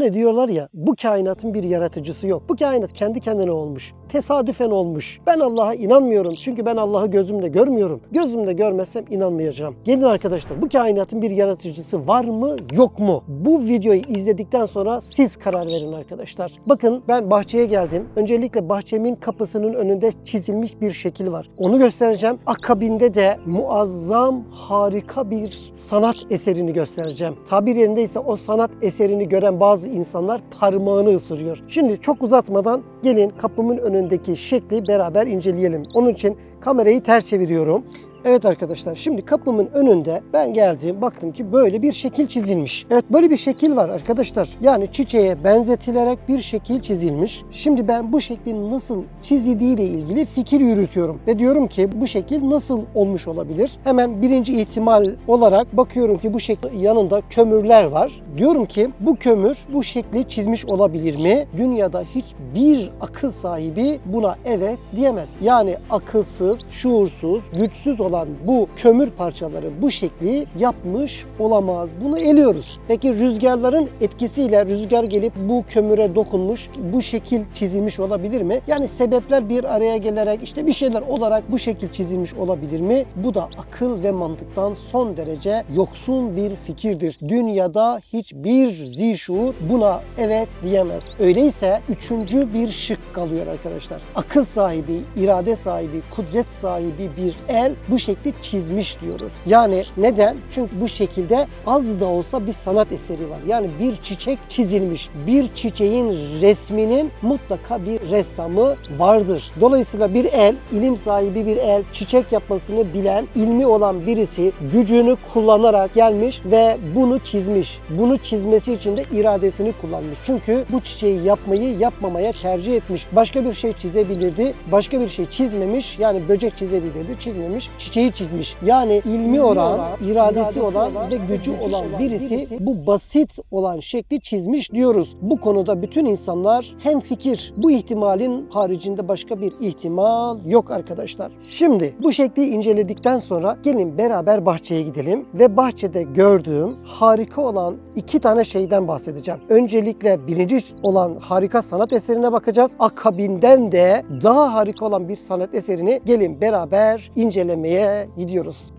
Ne diyorlar ya bu kainatın bir yaratıcısı yok. Bu kainat kendi kendine olmuş. Tesadüfen olmuş. Ben Allah'a inanmıyorum. Çünkü ben Allah'ı gözümle görmüyorum. Gözümle görmezsem inanmayacağım. Gelin arkadaşlar bu kainatın bir yaratıcısı var mı yok mu? Bu videoyu izledikten sonra siz karar verin arkadaşlar. Bakın ben bahçeye geldim. Öncelikle bahçemin kapısının önünde çizilmiş bir şekil var. Onu göstereceğim. Akabinde de muazzam harika bir sanat eserini göstereceğim. Tabir yerindeyse o sanat eserini gören bazı insanlar parmağını ısırıyor. Şimdi çok uzatmadan gelin kapımın önündeki şekli beraber inceleyelim. Onun için kamerayı ters çeviriyorum. Evet arkadaşlar şimdi kapımın önünde ben geldim baktım ki böyle bir şekil çizilmiş. Evet böyle bir şekil var arkadaşlar. Yani çiçeğe benzetilerek bir şekil çizilmiş. Şimdi ben bu şeklin nasıl çizildiği ile ilgili fikir yürütüyorum. Ve diyorum ki bu şekil nasıl olmuş olabilir? Hemen birinci ihtimal olarak bakıyorum ki bu şeklin yanında kömürler var. Diyorum ki bu kömür bu şekli çizmiş olabilir mi? Dünyada hiçbir akıl sahibi buna evet diyemez. Yani akılsız, şuursuz, güçsüz olan bu kömür parçaları bu şekli yapmış olamaz. Bunu eliyoruz. Peki rüzgarların etkisiyle rüzgar gelip bu kömüre dokunmuş, bu şekil çizilmiş olabilir mi? Yani sebepler bir araya gelerek işte bir şeyler olarak bu şekil çizilmiş olabilir mi? Bu da akıl ve mantıktan son derece yoksun bir fikirdir. Dünyada hiçbir zişuur buna evet diyemez. Öyleyse üçüncü bir şık kalıyor arkadaşlar. Akıl sahibi, irade sahibi, kudret sahibi bir el bu şekli çizmiş diyoruz. Yani neden? Çünkü bu şekilde az da olsa bir sanat eseri var. Yani bir çiçek çizilmiş. Bir çiçeğin resminin mutlaka bir ressamı vardır. Dolayısıyla bir el, ilim sahibi bir el, çiçek yapmasını bilen, ilmi olan birisi gücünü kullanarak gelmiş ve bunu çizmiş. Bunu çizmesi için de iradesini kullanmış. Çünkü bu çiçeği yapmayı yapmamaya tercih etmiş. Başka bir şey çizebilirdi. Başka bir şey çizmemiş. Yani böcek çizebilirdi. Çizmemiş. Çiçeği çizmiş. Yani ilmi olan, iradesi olan ve gücü olan birisi bu basit olan şekli çizmiş diyoruz. Bu konuda bütün insanlar hem fikir. Bu ihtimalin haricinde başka bir ihtimal yok arkadaşlar. Şimdi bu şekli inceledikten sonra gelin beraber bahçeye gidelim ve bahçede gördüğüm harika olan iki tane şeyden bahsedeceğim. Öncelikle birinci olan harika sanat eserine bakacağız. Akabinden de daha harika olan bir sanat eserini gelin beraber incelemeye gidiyoruz.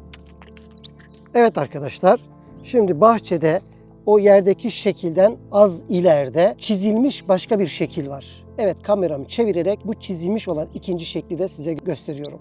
Evet arkadaşlar, şimdi bahçede o yerdeki şekilden az ileride çizilmiş başka bir şekil var. Evet kameramı çevirerek bu çizilmiş olan ikinci şekli de size gösteriyorum.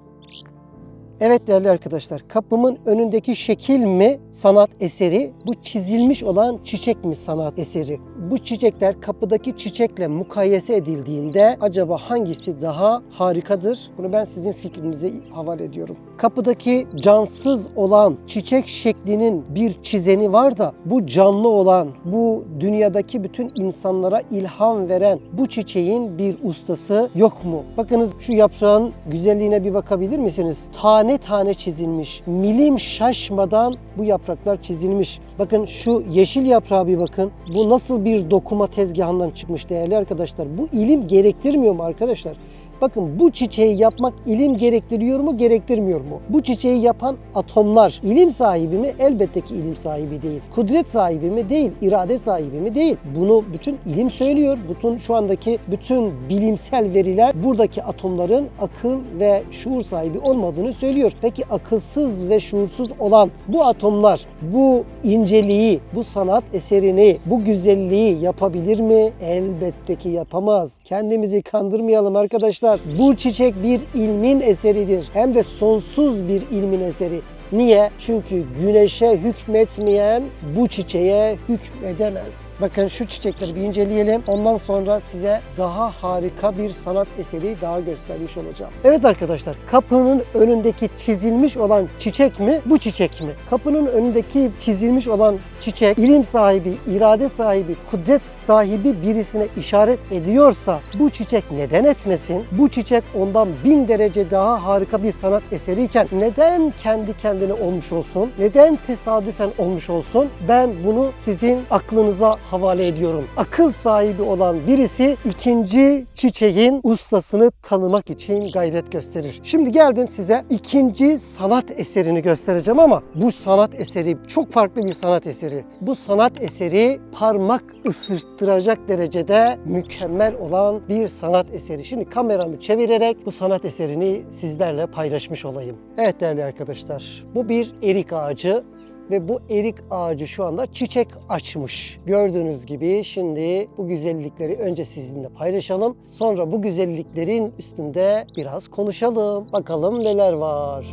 Evet değerli arkadaşlar, kapımın önündeki şekil mi sanat eseri, bu çizilmiş olan çiçek mi sanat eseri? Bu çiçekler kapıdaki çiçekle mukayese edildiğinde acaba hangisi daha harikadır? Bunu ben sizin fikrinize havale ediyorum. Kapıdaki cansız olan çiçek şeklinin bir çizeni var da bu canlı olan, bu dünyadaki bütün insanlara ilham veren bu çiçeğin bir ustası yok mu? Bakınız şu yaprağın güzelliğine bir bakabilir misiniz? Tane tane çizilmiş. Milim şaşmadan bu yapraklar çizilmiş. Bakın şu yeşil yaprağa bir bakın. Bu nasıl bir dokuma tezgahından çıkmış değerli arkadaşlar. Bu ilim gerektirmiyor mu arkadaşlar? Bakın bu çiçeği yapmak ilim gerektiriyor mu, gerektirmiyor mu? Bu çiçeği yapan atomlar ilim sahibi mi? Elbette ki ilim sahibi değil. Kudret sahibi mi? Değil. İrade sahibi mi? Değil. Bunu bütün ilim söylüyor. Bütün şu andaki bütün bilimsel veriler buradaki atomların akıl ve şuur sahibi olmadığını söylüyor. Peki akılsız ve şuursuz olan bu atomlar bu inceliği, bu sanat eserini, bu güzelliği yapabilir mi? Elbette ki yapamaz. Kendimizi kandırmayalım arkadaşlar. Bu çiçek bir ilmin eseridir. Hem de sonsuz bir ilmin eseri. Niye? Çünkü güneşe hükmetmeyen bu çiçeğe hükmedemez. Bakın şu çiçekleri bir inceleyelim. Ondan sonra size daha harika bir sanat eseri daha göstermiş olacağım. Evet arkadaşlar kapının önündeki çizilmiş olan çiçek mi? Bu çiçek mi? Kapının önündeki çizilmiş olan çiçek ilim sahibi, irade sahibi, kudret sahibi birisine işaret ediyorsa bu çiçek neden etmesin? Bu çiçek ondan bin derece daha harika bir sanat eseriyken neden kendi kendine kendine olmuş olsun? Neden tesadüfen olmuş olsun? Ben bunu sizin aklınıza havale ediyorum. Akıl sahibi olan birisi ikinci çiçeğin ustasını tanımak için gayret gösterir. Şimdi geldim size ikinci sanat eserini göstereceğim ama bu sanat eseri çok farklı bir sanat eseri. Bu sanat eseri parmak ısırttıracak derecede mükemmel olan bir sanat eseri. Şimdi kameramı çevirerek bu sanat eserini sizlerle paylaşmış olayım. Evet değerli arkadaşlar, bu bir erik ağacı ve bu erik ağacı şu anda çiçek açmış. Gördüğünüz gibi şimdi bu güzellikleri önce sizinle paylaşalım. Sonra bu güzelliklerin üstünde biraz konuşalım. Bakalım neler var.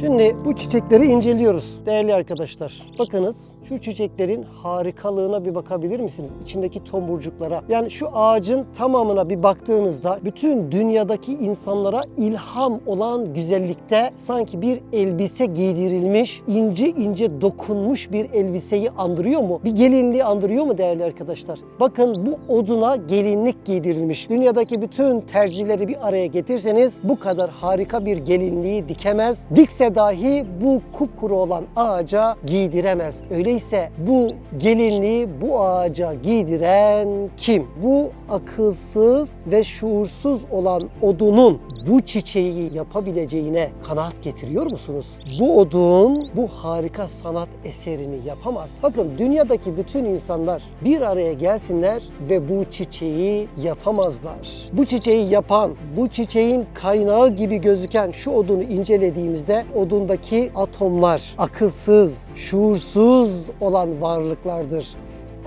Şimdi bu çiçekleri inceliyoruz değerli arkadaşlar. Bakınız şu çiçeklerin harikalığına bir bakabilir misiniz? İçindeki tomurcuklara. Yani şu ağacın tamamına bir baktığınızda bütün dünyadaki insanlara ilham olan güzellikte sanki bir elbise giydirilmiş, ince ince dokunmuş bir elbiseyi andırıyor mu? Bir gelinliği andırıyor mu değerli arkadaşlar? Bakın bu oduna gelinlik giydirilmiş. Dünyadaki bütün tercihleri bir araya getirseniz bu kadar harika bir gelinliği dikemez. Dikse dahi bu kupkuru olan ağaca giydiremez. Öyleyse bu gelinliği bu ağaca giydiren kim? Bu akılsız ve şuursuz olan odunun bu çiçeği yapabileceğine kanaat getiriyor musunuz? Bu odun bu harika sanat eserini yapamaz. Bakın dünyadaki bütün insanlar bir araya gelsinler ve bu çiçeği yapamazlar. Bu çiçeği yapan, bu çiçeğin kaynağı gibi gözüken şu odunu incelediğimizde odundaki atomlar akılsız, şuursuz olan varlıklardır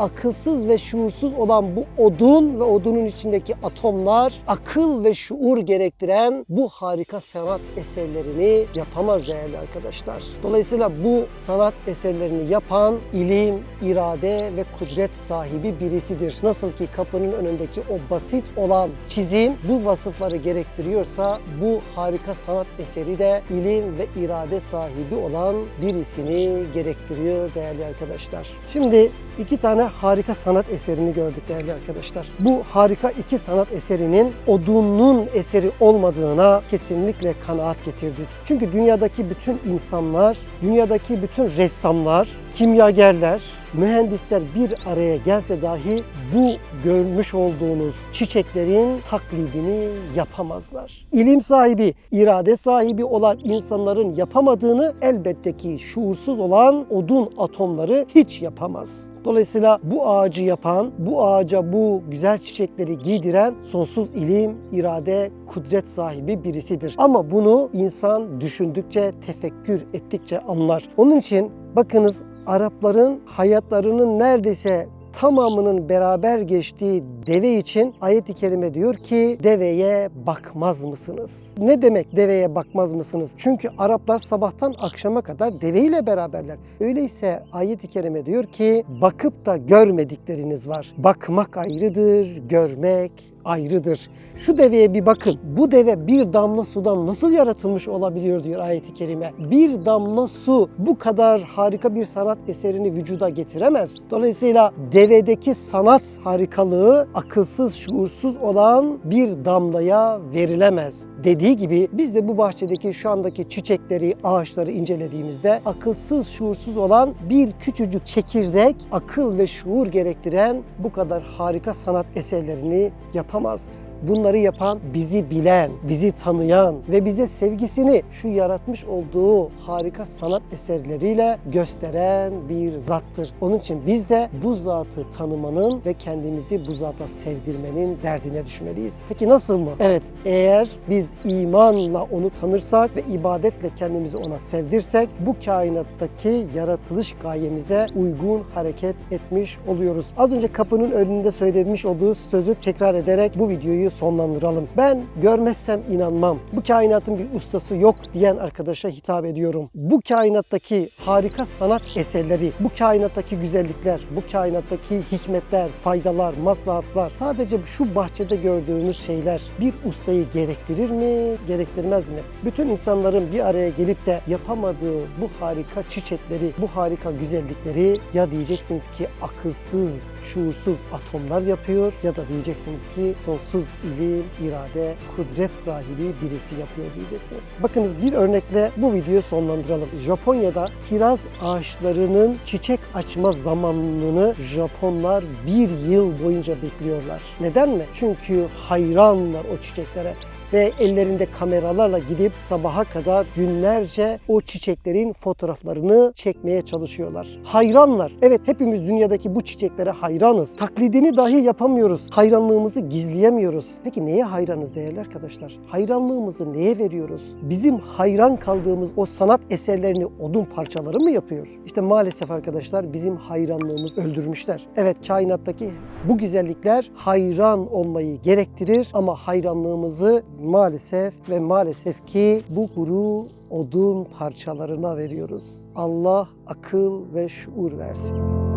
akılsız ve şuursuz olan bu odun ve odunun içindeki atomlar akıl ve şuur gerektiren bu harika sanat eserlerini yapamaz değerli arkadaşlar. Dolayısıyla bu sanat eserlerini yapan ilim, irade ve kudret sahibi birisidir. Nasıl ki kapının önündeki o basit olan çizim bu vasıfları gerektiriyorsa bu harika sanat eseri de ilim ve irade sahibi olan birisini gerektiriyor değerli arkadaşlar. Şimdi iki tane harika sanat eserini gördük değerli arkadaşlar. Bu harika iki sanat eserinin odunun eseri olmadığına kesinlikle kanaat getirdik. Çünkü dünyadaki bütün insanlar, dünyadaki bütün ressamlar, kimyagerler, mühendisler bir araya gelse dahi bu görmüş olduğunuz çiçeklerin taklidini yapamazlar. İlim sahibi, irade sahibi olan insanların yapamadığını elbette ki şuursuz olan odun atomları hiç yapamaz. Dolayısıyla bu ağacı yapan, bu ağaca bu güzel çiçekleri giydiren sonsuz ilim, irade, kudret sahibi birisidir. Ama bunu insan düşündükçe, tefekkür ettikçe anlar. Onun için bakınız Arapların hayatlarının neredeyse tamamının beraber geçtiği deve için ayet-i kerime diyor ki deveye bakmaz mısınız? Ne demek deveye bakmaz mısınız? Çünkü Araplar sabahtan akşama kadar deveyle beraberler. Öyleyse ayet-i kerime diyor ki bakıp da görmedikleriniz var. Bakmak ayrıdır, görmek ayrıdır. Şu deveye bir bakın. Bu deve bir damla sudan nasıl yaratılmış olabiliyor diyor ayet-i kerime. Bir damla su bu kadar harika bir sanat eserini vücuda getiremez. Dolayısıyla devedeki sanat harikalığı akılsız, şuursuz olan bir damlaya verilemez. Dediği gibi biz de bu bahçedeki şu andaki çiçekleri, ağaçları incelediğimizde akılsız, şuursuz olan bir küçücük çekirdek akıl ve şuur gerektiren bu kadar harika sanat eserlerini yapamaz. Bunları yapan bizi bilen, bizi tanıyan ve bize sevgisini şu yaratmış olduğu harika sanat eserleriyle gösteren bir zattır. Onun için biz de bu zatı tanımanın ve kendimizi bu zata sevdirmenin derdine düşmeliyiz. Peki nasıl mı? Evet, eğer biz imanla onu tanırsak ve ibadetle kendimizi ona sevdirsek bu kainattaki yaratılış gayemize uygun hareket etmiş oluyoruz. Az önce kapının önünde söylemiş olduğu sözü tekrar ederek bu videoyu sonlandıralım. Ben görmezsem inanmam. Bu kainatın bir ustası yok diyen arkadaşa hitap ediyorum. Bu kainattaki harika sanat eserleri, bu kainattaki güzellikler, bu kainattaki hikmetler, faydalar, maslahatlar sadece şu bahçede gördüğümüz şeyler bir ustayı gerektirir mi, gerektirmez mi? Bütün insanların bir araya gelip de yapamadığı bu harika çiçekleri, bu harika güzellikleri ya diyeceksiniz ki akılsız, şuursuz atomlar yapıyor ya da diyeceksiniz ki sonsuz ilim, irade, kudret sahibi birisi yapıyor diyeceksiniz. Bakınız bir örnekle bu videoyu sonlandıralım. Japonya'da kiraz ağaçlarının çiçek açma zamanını Japonlar bir yıl boyunca bekliyorlar. Neden mi? Çünkü hayranlar o çiçeklere ve ellerinde kameralarla gidip sabaha kadar günlerce o çiçeklerin fotoğraflarını çekmeye çalışıyorlar. Hayranlar. Evet hepimiz dünyadaki bu çiçeklere hayranız. Taklidini dahi yapamıyoruz. Hayranlığımızı gizleyemiyoruz. Peki neye hayranız değerli arkadaşlar? Hayranlığımızı neye veriyoruz? Bizim hayran kaldığımız o sanat eserlerini odun parçaları mı yapıyor? İşte maalesef arkadaşlar bizim hayranlığımız öldürmüşler. Evet kainattaki bu güzellikler hayran olmayı gerektirir ama hayranlığımızı maalesef ve maalesef ki bu kuru odun parçalarına veriyoruz. Allah akıl ve şuur versin.